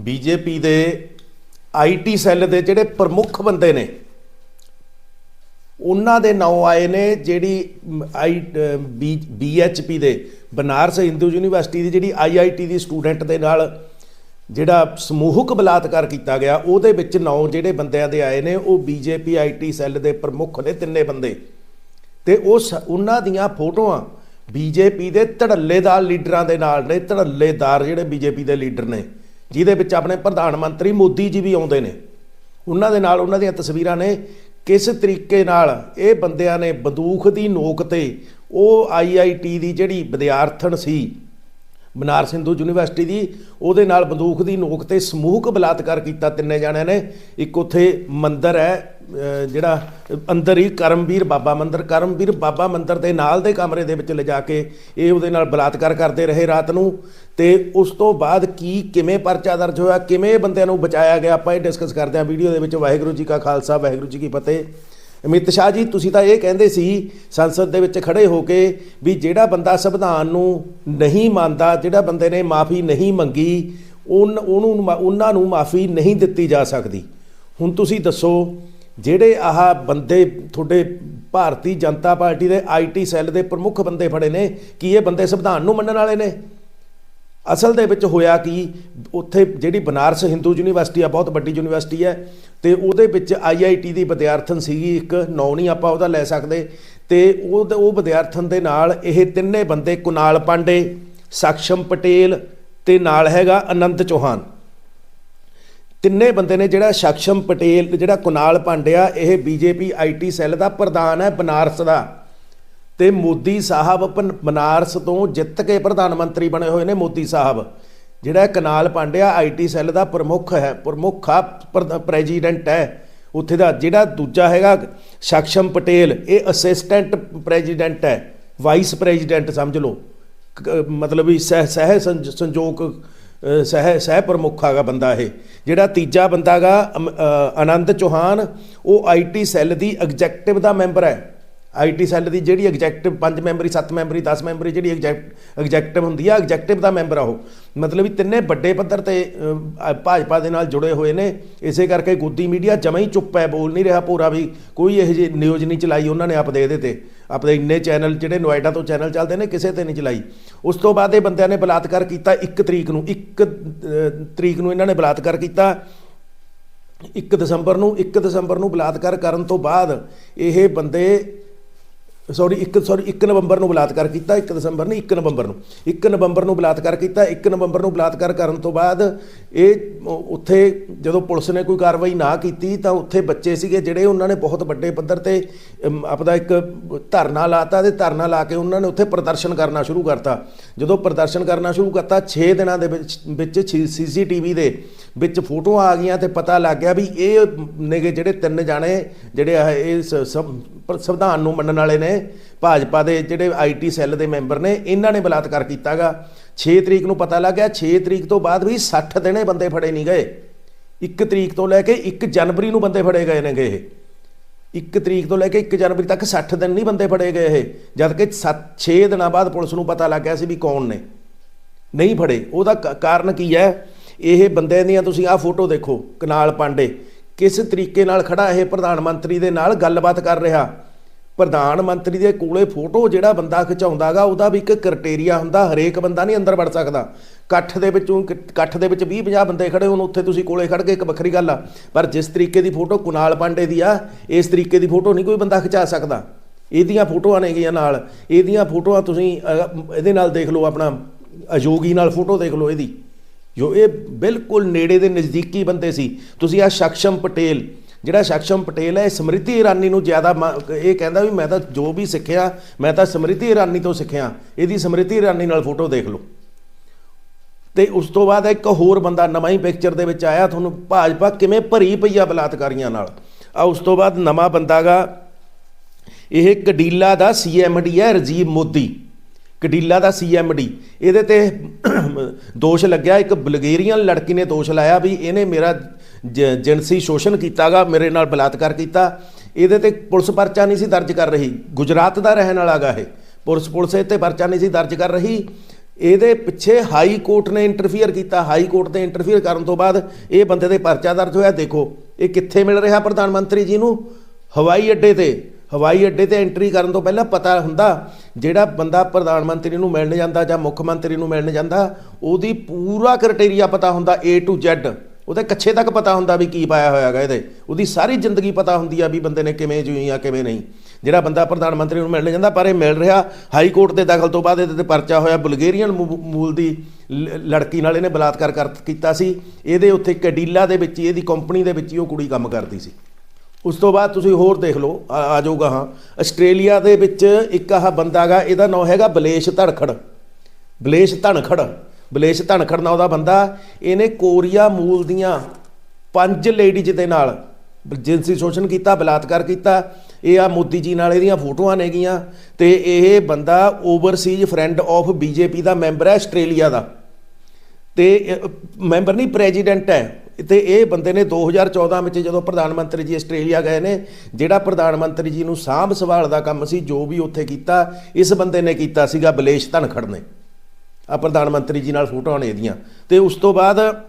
BJP ਦੇ IT cell ਦੇ ਜਿਹੜੇ ਪ੍ਰਮੁੱਖ ਬੰਦੇ ਨੇ, ਉਹਨਾਂ ਦੇ ਨਾਂ ਆਏ ਨੇ ਜਿਹੜੀ ਆਈ ਬੀਐਚਪੀ ਦੇ, ਬਨਾਰਸ ਹਿੰਦੂ ਯੂਨੀਵਰਸਿਟੀ ਦੀ ਜਿਹੜੀ ਆਈਆਈਟੀ ਦੀ ਸਟੂਡੈਂਟ ਦੇ ਨਾਲ ਜਿਹੜਾ ਸਮੂਹਕ ਬਲਾਤਕਾਰ ਕੀਤਾ ਗਿਆ, ਉਹਦੇ ਵਿੱਚ ਨੌ ਜਿਹੜੇ ਬੰਦਿਆਂ ਦੇ ਆਏ ਨੇ, ਉਹ ਬੀਜੇਪੀ ਆਈਟੀ ਸੈੱਲ ਦੇ ਪ੍ਰਮੁੱਖ ਨੇ ਤਿੰਨੇ ਬੰਦੇ। ਤੇ ਉਹ ਸ- ਉਹਨਾਂ ਦੀਆਂ ਫੋਟੋਆਂ ਬੀਜੇਪੀ ਦੇ ਧੜੱਲੇਦਾਰ ਲੀਡਰਾਂ ਦੇ ਨਾਲ ਨੇ, ਧੜੱਲੇਦਾਰ ਜਿਹੜੇ ਬੀਜੇਪੀ ਦੇ ਲੀਡਰ ਨੇ। ਜਿਹਦੇ ਵਿੱਚ ਆਪਣੇ ਪ੍ਰਧਾਨ ਮੰਤਰੀ ਮੋਦੀ ਜੀ ਵੀ ਆਉਂਦੇ ਨੇ। ਉਹਨਾਂ ਦੇ ਨਾਲ ਉਹਨਾਂ ਦੀਆਂ ਤਸਵੀਰਾਂ ਨੇ। ਕਿਸ ਤਰੀਕੇ ਨਾਲ ਇਹ ਬੰਦਿਆਂ ਨੇ ਬੰਦੂਕ ਦੀ ਨੋਕ ਤੇ ਉਹ ਆਈਆਈਟੀ ਦੀ ਜਿਹੜੀ ਵਿਦਿਆਰਥਣ ਸੀ ਬਨਾਰਸ ਹਿੰਦੂ ਯੂਨੀਵਰਸਿਟੀ ਦੀ, ਉਹਦੇ ਨਾਲ ਬੰਦੂਕ ਦੀ ਨੋਕ ਤੇ ਸਮੂਹਕ ਬਲਾਤਕਾਰ ਕੀਤਾ ਤਿੰਨੇ ਜਣਿਆਂ ਨੇ। ਇੱਕ ਉੱਥੇ ਮੰਦਰ ਹੈ ਜਿਹੜਾ ਅੰਦਰ ਹੀ ਕਰਮਵੀਰ ਬਾਬਾ ਮੰਦਰ, ਕਰਮਵੀਰ ਬਾਬਾ ਮੰਦਰ ਦੇ ਨਾਲ ਦੇ ਕਮਰੇ ਦੇ ਵਿੱਚ ਲਿਜਾ ਕੇ ਇਹ ਉਹਦੇ ਨਾਲ ਬਲਾਤਕਾਰ ਕਰਦੇ ਰਹੇ ਰਾਤ ਨੂੰ। ਤੇ ਉਸ ਤੋਂ ਬਾਅਦ ਕੀ, ਕਿਵੇਂ ਪਰਚਾ ਦਰਜ ਹੋਇਆ, ਕਿਵੇਂ ਬੰਦਿਆਂ ਨੂੰ ਬਚਾਇਆ ਗਿਆ, ਆਪਾਂ ਇਹ ਡਿਸਕਸ ਕਰਦੇ ਹਾਂ ਵੀਡੀਓ ਦੇ ਵਿੱਚ। ਵਾਹਿਗੁਰੂ ਜੀ ਕਾ ਖਾਲਸਾ, ਵਾਹਿਗੁਰੂ ਜੀ ਕੀ ਫਤਿਹ। ਅਮਿਤ ਸ਼ਾਹ ਜੀ, ਤੁਸੀਂ ਤਾਂ ਇਹ ਕਹਿੰਦੇ ਸੀ, ਸੰਸਦ ਦੇ ਵਿੱਚ ਖੜੇ ਹੋ ਕੇ ਵੀ ਜਿਹੜਾ ਬੰਦਾ ਸੰਵਿਧਾਨ ਨੂੰ ਨਹੀਂ ਮੰਨਦਾ, ਜਿਹੜਾ ਬੰਦੇ ਨੇ ਮਾਫੀ ਨਹੀਂ ਮੰਗੀ, ਉਨ- ਉਹਨੂੰ ਮਾ- ਉਹਨਾਂ ਨੂੰ ਮਾਫੀ ਨਹੀਂ ਦਿੱਤੀ ਜਾ ਸਕਦੀ। ਹੁਣ ਤੁਸੀਂ ਦੱਸੋ, ਜਿਹੜੇ ਆਹ ਬੰਦੇ, ਤੁਹਾਡੇ ਭਾਰਤੀ ਜਨਤਾ ਪਾਰਟੀ ਦੇ ਆਈਟੀ ਸੈੱਲ ਦੇ ਪ੍ਰਮੁੱਖ ਬੰਦੇ ਫੜੇ ਨੇ, ਕੀ ਇਹ ਬੰਦੇ ਸੰਵਿਧਾਨ ਨੂੰ ਮੰਨਣ ਵਾਲੇ ਨੇ? ਅਸਲ ਦੇ ਵਿੱਚ ਹੋਇਆ ਕਿ, ਉੱਥੇ ਜਿਹੜੀ ਬਨਾਰਸ ਹਿੰਦੂ ਯੂਨੀਵਰਸਿਟੀ ਆ, ਬਹੁਤ ਵੱਡੀ ਯੂਨੀਵਰਸਿਟੀ ਹੈ, ਤੇ ਉਹਦੇ ਵਿੱਚ ਆਈਆਈਟੀ ਦੀ ਵਿਦਿਆਰਥਣ ਸੀਗੀ ਇੱਕ, ਨੌ ਨਹੀਂ ਆਪਾਂ ਉਹਦਾ ਲੈ ਸਕਦੇ, ਤੇ ਉਹ ਉਹ ਵਿਦਿਆਰਥਣ ਦੇ ਨਾਲ ਇਹ ਤਿੰਨੇ ਬੰਦੇ ਕੁਨਾਲ ਪਾਂਡੇ, ਸਖਸ਼ਮ ਪਟੇਲ ਤੇ ਨਾਲ ਹੈਗਾ ਆਨੰਦ ਚੌਹਾਨ। ਤਿੰਨੇ ਬੰਦੇ ਨੇ ਜਿਹੜਾ ਸਖਸ਼ਮ ਪਟੇਲ, ਜਿਹੜਾ ਕੁਨਾਲ ਪਾਂਡਿਆ ਇਹ ਬੀਜੇਪੀ ਆਈਟੀ ਸੈੱਲ ਦਾ ਪ੍ਰਧਾਨ ਹੈ, ਬਨਾਰਸ ਦਾ। ਤੇ ਮੋਦੀ ਸਾਹਿਬ ਪਨ- ਬਨਾਰਸ ਤੋਂ ਜਿੱਤ ਕੇ ਪ੍ਰਧਾਨ ਮੰਤਰੀ ਬਣੇ ਹੋਏ ਨੇ ਮੋਦੀ ਸਾਹਿਬ। ਜਿਹੜਾ ਕਨਾਲ ਪਾਂਡਿਆ ਆਈਟੀ ਸੈੱਲ ਦਾ ਪ੍ਰਮੁੱਖ ਹੈ, ਪ੍ਰਮੁੱਖ ਆ ਪ੍ਰੈਜ਼ੀਡੈਂਟ ਹੈ। ਉੱਥੇ ਦਾ ਜਿਹੜਾ ਦੂਜਾ ਹੈਗਾ, ਸ਼ਕਸ਼ਮ ਪਟੇਲ, ਇਹ ਅਸਿਸਟੈਂਟ ਪ੍ਰੈਜ਼ੀਡੈਂਟ ਹੈ, ਵਾਈਸ ਪ੍ਰੈਜ਼ੀਡੈਂਟ ਸਮਝ ਲਓ। ਕ- ਮਤਲਬ ਵੀ ਸਹਿ ਸਹਿ ਸੰਜ- ਸੰਜੋਗ ਸਹਿ ਸਹਿ ਪ੍ਰਮੁੱਖ ਹੈਗਾ ਬੰਦਾ ਇਹ। ਜਿਹੜਾ ਤੀਜਾ ਬੰਦਾ ਹੈਗਾ, ਅਮ- ਆਨੰਦ ਚੌਹਾਨ, ਉਹ ਆਈਟੀ ਸੈੱਲ ਦੀ ਐਗਜ਼ੈਕਟਿਵ ਦਾ ਮੈਂਬਰ ਹੈ। ਆਈਟੀ ਸੈੱਲ ਦੀ ਜਿਹੜੀ ਐਗਜ਼ੈਕਟਿਵ 5 ਮੈਂਬਰੀ 7 ਮੈਂਬਰੀ 10 ਮੈਂਬਰੀ ਜਿਹੜੀ ਐਗਜ਼ੈਕਟਿਵ ਹੁੰਦੀ ਆ, ਐਗਜ਼ੈਕਟਿਵ ਦਾ ਮੈਂਬਰ ਆ ਉਹ। ਮਤਲਬ ਵੀ ਤਿੰਨੇ ਵੱਡੇ ਪੱਧਰ ਤੇ ਭਾਜਪਾ ਦੇ ਨਾਲ ਜੁੜੇ ਹੋਏ ਨੇ। ਇਸੇ ਕਰਕੇ ਗੋਦੀ ਮੀਡੀਆ ਜਮਾਂ ਹੀ ਚੁੱਪ ਹੈ, ਬੋਲ ਨਹੀਂ ਰਿਹਾ ਪੂਰਾ ਵੀ ਕੋਈ ਇਹੋ ਜਿਹੀ ਨਿਊਜ਼ ਨਹੀਂ ਚਲਾਈ ਉਹਨਾਂ ਨੇ ਆਪਦੇ ਇਹਦੇ ਤੇ। ਆਪਣੇ ਇੰਨੇ ਚੈਨਲ ਜਿਹੜੇ ਨੋਇਡਾ ਤੋਂ ਚੈਨਲ ਚੱਲਦੇ ਨੇ, ਕਿਸੇ ਤੇ ਨਹੀਂ ਚਲਾਈ। ਉਸ ਤੋਂ ਬਾਅਦ ਇਹ ਬੰਦਿਆਂ ਨੇ ਬਲਾਤਕਾਰ ਕੀਤਾ 1 ਤਰੀਕ ਨੂੰ 1 ਤਰੀਕ ਨੂੰ ਇਹਨਾਂ ਨੇ ਬਲਾਤਕਾਰ ਕੀਤਾ। 1 ਦਸੰਬਰ ਨੂੰ 1 ਦਸੰਬਰ ਨੂੰ ਬਲਾਤਕਾਰ ਕਰਨ ਤੋਂ ਬਾਅਦ ਇਹ ਬੰਦੇ ਸੌਰੀ 1 ਸੌਰੀ 1 ਨਵੰਬਰ ਨੂੰ ਬਲਾਤਕਾਰ ਕੀਤਾ 1 ਦਸੰਬਰ ਨਹੀਂ 1 ਨਵੰਬਰ ਨੂੰ। 1 ਨਵੰਬਰ ਨੂੰ ਬਲਾਤਕਾਰ ਕੀਤਾ 1 ਨਵੰਬਰ ਨੂੰ ਬਲਾਤਕਾਰ ਕਰਨ ਤੋਂ ਬਾਅਦ ਇਹ ਉੱਥੇ ਜਦੋਂ ਪੁਲਿਸ ਨੇ ਕੋਈ ਕਾਰਵਾਈ ਨਾ ਕੀਤੀ ਤਾਂ ਉੱਥੇ ਬੱਚੇ ਸੀਗੇ ਜਿਹੜੇ ਉਹਨਾਂ ਨੇ ਬਹੁਤ ਵੱਡੇ ਪੱਧਰ ਤੇ ਅਮ, ਆਪਦਾ ਇੱਕ ਧਰਨਾ ਲਾਤਾ ਤੇ ਧਰਨਾ ਲਾ ਕੇ ਉਹਨਾਂ ਨੇ ਉੱਥੇ ਪ੍ਰਦਰਸ਼ਨ ਕਰਨਾ ਸ਼ੁਰੂ ਕਰਤਾ। ਜਦੋਂ ਪ੍ਰਦਰਸ਼ਨ ਕਰਨਾ ਸ਼ੁਰੂ ਕਰਤਾ 6 ਦਿਨਾਂ ਦੇ ਵਿੱਚ ਵਿੱਚ ਸੀਸੀਟੀਵੀ ਦੇ ਵਿੱਚ ਫੋਟੋਆਂ ਆ ਗਈਆਂ ਤੇ ਪਤਾ ਲੱਗ ਗਿਆ ਵੀ ਇਹ ਨੇਗੇ ਜਿਹੜੇ ਤਿੰਨ ਜਾਣੇ ਜਿਹੜੇ ਆ ਇਹ ਸ- ਸੰਵਿਧਾਨ ਨੂੰ ਮੰਨਣ ਵਾਲੇ ਨੇ, ਭਾਜਪਾ ਦੇ ਜਿਹੜੇ ਆਈਟੀ ਸੈੱਲ ਦੇ ਮੈਂਬਰ ਨੇ, ਇਹਨਾਂ ਨੇ ਬਲਾਤਕਾਰ ਕੀਤਾਗਾ। 6 ਤਰੀਕ ਨੂੰ ਪਤਾ ਲੱਗ ਗਿਆ 6 ਤਰੀਕ ਤੋਂ ਬਾਅਦ ਵੀ 60 ਦਿਨੇ ਬੰਦੇ ਫੜੇ ਨਹੀਂ ਗਏ। 1 ਤਰੀਕ ਤੋਂ ਲੈ ਕੇ 1 ਜਨਵਰੀ ਨੂੰ ਬੰਦੇ ਫੜੇ ਗਏ ਨੇਗੇ ਇਹ। 1 ਤਰੀਕ ਤੋਂ ਲੈ ਕੇ 1 ਜਨਵਰੀ ਤੱਕ 60 ਦਿਨ ਨਹੀਂ ਬੰਦੇ ਫੜੇ ਗਏ ਇਹ। ਜਦ ਕਿ 6 ਦਿਨਾਂ ਬਾਅਦ ਪੁਲਿਸ ਨੂੰ ਪਤਾ ਲੱਗ ਗਿਆ ਸੀ ਵੀ ਕੌਣ ਨੇ। ਨਹੀਂ ਫੜੇ। ਉਹਦਾ ਕ- ਕਾਰਨ ਕੀ ਹੈ? ਇਹ ਬੰਦੇ ਦੀਆਂ ਤੁਸੀਂ ਆਹ ਫੋਟੋ ਦੇਖੋ, ਕਨਾਲ ਪਾਂਡੇ। ਕਿਸ ਤਰੀਕੇ ਨਾਲ ਖੜਾ ਇਹ ਪ੍ਰਧਾਨ ਮੰਤਰੀ ਦੇ ਨਾਲ ਗੱਲਬਾਤ ਕਰ ਰਿਹਾ? ਪ੍ਰਧਾਨ ਮੰਤਰੀ ਦੇ ਕੋਲੇ ਫੋਟੋ ਜਿਹੜਾ ਬੰਦਾ ਖਿਚਾਉਂਦਾਗਾ, ਉਹਦਾ ਵੀ ਇੱਕ ਕ੍ਰਾਈਟੇਰੀਆ ਹੁੰਦਾ, ਹਰੇਕ ਬੰਦਾ ਨਹੀਂ ਅੰਦਰ ਵੜ ਸਕਦਾ। ਇਕੱਠ ਦੇ ਵਿੱਚੋਂ ਇਕੱਠ ਦੇ ਵਿੱਚ 20 50 ਬੰਦੇ ਖੜੇ ਹੋਣ, ਉੱਥੇ ਤੁਸੀਂ ਕੋਲੇ ਖੜ ਕੇ ਇੱਕ ਵੱਖਰੀ ਗੱਲ ਆ। ਪਰ ਜਿਸ ਤਰੀਕੇ ਦੀ ਫੋਟੋ ਕੁਨਾਲ ਪਾਂਡੇ ਦੀ ਆ, ਇਸ ਤਰੀਕੇ ਦੀ ਫੋਟੋ ਨਹੀਂ ਕੋਈ ਬੰਦਾ ਖਿਚਾ ਸਕਦਾ। ਇਹਦੀਆਂ ਫੋਟੋਆਂ ਨੇਗੀਆਂ ਨਾਲ। ਇਹਦੀਆਂ ਫੋਟੋਆਂ ਤੁਸੀਂ ਇਹਦੇ ਨਾਲ ਦੇਖ ਲਓ ਆਪਣਾ, ਅਯੋਗੀ ਨਾਲ ਫੋਟੋ ਦੇਖ ਲਓ ਇਹਦੀ। ਜੋ ਇਹ ਬਿਲਕੁਲ ਨੇੜੇ ਦੇ ਨਜ਼ਦੀਕੀ ਬੰਦੇ ਸੀ। ਤੁਸੀਂ ਆ ਸ਼ਖਸ਼ਮ ਪਟੇਲ, ਜਿਹੜਾ ਸ਼ਖਸ਼ਮ ਪਟੇਲ ਹੈ, ਇਹ ਸਮ੍ਰਿਤੀ ਇਰਾਨੀ ਨੂੰ ਜ਼ਿਆਦਾ ਮ- ਇਹ ਕਹਿੰਦਾ ਵੀ ਮੈਂ ਤਾਂ ਜੋ ਵੀ ਸਿੱਖਿਆ, ਮੈਂ ਤਾਂ ਸਮ੍ਰਿਤੀ ਇਰਾਨੀ ਤੋਂ ਸਿੱਖਿਆ। ਇਹਦੀ ਸਮ੍ਰਿਤੀ ਇਰਾਨੀ ਨਾਲ ਫੋਟੋ ਦੇਖ ਲਓ। ਤੇ ਉਸ ਤੋਂ ਬਾਅਦ ਇੱਕ ਹੋਰ ਬੰਦਾ ਨਵਾਂ ਹੀ ਪਿਕਚਰ ਦੇ ਵਿੱਚ ਆਇਆ, ਤੁਹਾਨੂੰ ਭਾਜਪਾ ਕਿਵੇਂ ਭਰੀ ਪਈ ਆ ਬਲਾਤਕਾਰੀਆਂ ਨਾਲ। ਆ ਉਸ ਤੋਂ ਬਾਅਦ ਨਵਾਂ ਬੰਦਾਗਾ ਇਹ ਕਡੀਲਾ ਦਾ ਸੀਐਮਡੀ ਹੈ ਰਜੀਵ ਮੋਦੀ। ਕਡੀਲਾ ਦਾ ਸੀਐਮਡੀ ਇਹਦੇ ਤੇ ਦੋਸ਼ ਲੱਗਿਆ, ਇੱਕ ਬਲਗੇਰੀਅਨ ਲੜਕੀ ਨੇ ਦੋਸ਼ ਲਾਇਆ ਵੀ ਇਹਨੇ ਮੇਰਾ ਜ- ਜਿਨਸੀ ਸ਼ੋਸ਼ਣ ਕੀਤਾਗਾ, ਮੇਰੇ ਨਾਲ ਬਲਾਤਕਾਰ ਕੀਤਾ। ਇਹਦੇ ਤੇ ਪੁਲਿਸ ਪਰਚਾ ਨਹੀਂ ਸੀ ਦਰਜ ਕਰ ਰਹੀ। ਗੁਜਰਾਤ ਦਾ ਰਹਿਣ ਵਾਲਾ ਗਾ ਇਹ। ਪੁਲਿਸ ਪੁਲਿਸ ਇਹ ਤੇ ਪਰਚਾ ਨਹੀਂ ਸੀ ਦਰਜ ਕਰ ਰਹੀ। ਇਹਦੇ ਪਿੱਛੇ ਹਾਈ ਕੋਰਟ ਨੇ ਇੰਟਰਫੀਅਰ ਕੀਤਾ। ਹਾਈ ਕੋਰਟ ਦੇ ਇੰਟਰਫੀਅਰ ਕਰਨ ਤੋਂ ਬਾਅਦ ਇਹ ਬੰਦੇ ਦੇ ਪਰਚਾ ਦਰਜ ਹੋਇਆ। ਦੇਖੋ, ਇਹ ਕਿੱਥੇ ਮਿਲ ਰਿਹਾ ਪ੍ਰਧਾਨ ਮੰਤਰੀ ਜੀ ਨੂੰ? ਹਵਾਈ ਅੱਡੇ ਤੇ। ਹਵਾਈ ਅੱਡੇ ਤੇ ਐਂਟਰੀ ਕਰਨ ਤੋਂ ਪਹਿਲਾਂ ਪਤਾ ਹੁੰਦਾ ਜਿਹੜਾ ਬੰਦਾ ਪ੍ਰਧਾਨ ਮੰਤਰੀ ਨੂੰ ਮਿਲਣ ਜਾਂਦਾ ਜਾਂ ਮੁੱਖ ਮੰਤਰੀ ਨੂੰ ਮਿਲਣ ਜਾਂਦਾ, ਉਹਦੀ ਪੂਰਾ ਕ੍ਰਾਈਟੇਰੀਆ ਪਤਾ ਹੁੰਦਾ A to Z ਉਹਦੇ ਕੱਛੇ ਤੱਕ ਪਤਾ ਹੁੰਦਾ ਵੀ ਕੀ ਪਾਇਆ ਹੋਇਆ ਹੋਇਆਗਾ ਇਹਦੇ। ਉਹਦੀ ਸਾਰੀ ਜ਼ਿੰਦਗੀ ਪਤਾ ਹੁੰਦੀ ਆ ਵੀ ਬੰਦੇ ਨੇ ਕਿਵੇਂ ਜੂਈ ਆ, ਕਿਵੇਂ ਨਹੀਂ। ਜਿਹੜਾ ਬੰਦਾ ਪ੍ਰਧਾਨ ਮੰਤਰੀ ਨੂੰ ਮਿਲਣ ਜਾਂਦਾ, ਪਰ ਇਹ ਮਿਲ ਰਿਹਾ, ਹਾਈ ਕੋਰਟ ਦੇ ਦਖਲ ਤੋਂ ਬਾਅਦ ਇਹਦੇ ਤੇ ਪਰਚਾ ਹੋਇਆ, ਬਲਗੇਰੀਅਨ ਮੂ- ਮੂਲ ਦੀ ਲੜਕੀ ਨਾਲ ਇਹਨੇ ਬਲਾਤਕਾਰ ਕਰ, ਕੀਤਾ ਸੀ। ਇਹਦੇ ਉੱਥੇ ਕੈਡੀਲਾ ਦੇ ਵਿੱਚ ਹੀ, ਇਹਦੀ ਕੰਪਨੀ ਦੇ ਵਿੱਚ ਹੀ ਉਹ ਕੁੜੀ ਕੰਮ ਕਰਦੀ ਸੀ। ਉਸ ਤੋਂ ਬਾਅਦ ਤੁਸੀਂ ਹੋਰ ਦੇਖ ਲਓ, ਆ ਆ ਜਾਊਗਾ ਹਾਂ। ਆਸਟ੍ਰੇਲੀਆ ਦੇ ਵਿੱਚ ਇੱਕ ਆਹ ਬੰਦਾ ਗਾ ਇਹਦਾ ਨਾਮ ਹੈਗਾ ਬਲੇਸ਼ ਧੜਖੜ ਬਲੇਸ਼ ਧਣਖੜ ਬਲੇਸ਼ ਧਣਖੜ ਨਾਂ ਦਾ ਬੰਦਾ, ਇਹਨੇ ਕੋਰੀਆ ਮੂਲ ਦੀਆਂ ਪੰਜ ਲੇਡੀਜ਼ ਦੇ ਨਾਲ ਜਿਨਸੀ ਸ਼ੋਸ਼ਣ ਕੀਤਾ, ਬਲਾਤਕਾਰ ਕੀਤਾ, ਇਹ ਆ ਮੋਦੀ ਜੀ ਨਾਲ ਇਹਦੀਆਂ ਫੋਟੋਆਂ ਨੇਗੀਆਂ ਤੇ ਇਹ ਬੰਦਾ ਓਵਰਸੀਜ਼ ਫਰੈਂਡ ਆਫ ਬੀਜੇਪੀ ਦਾ ਮੈਂਬਰ ਹੈ ਆਸਟ੍ਰੇਲੀਆ ਦਾ। ਤੇ ਮੈਂਬਰ ਨਹੀਂ ਪ੍ਰੈਜ਼ੀਡੈਂਟ ਹੈ। ਤੇ ਇਹ ਬੰਦੇ ਨੇ 2014 ਵਿੱਚ ਜਦੋਂ ਪ੍ਰਧਾਨ ਮੰਤਰੀ ਜੀ ਆਸਟ੍ਰੇਲੀਆ ਗਏ ਨੇ, ਜਿਹੜਾ ਪ੍ਰਧਾਨ ਮੰਤਰੀ ਜੀ ਨੂੰ ਸਾਂਭ ਸੰਭਾਲ ਦਾ ਕੰਮ ਸੀ, ਜੋ ਵੀ ਉੱਥੇ ਕੀਤਾ, ਇਸ ਬੰਦੇ ਨੇ ਕੀਤਾ ਸੀਗਾ ਬਲੇਸ਼ ਧਨਖੜ ਨੇ। ਆ ਪ੍ਰਧਾਨ ਮੰਤਰੀ ਜੀ ਨਾਲ ਫੋਟੋਆਂ ਨੇ ਇਹਦੀਆਂ। ਤੇ ਉਸ ਤੋਂ ਬਾਅਦ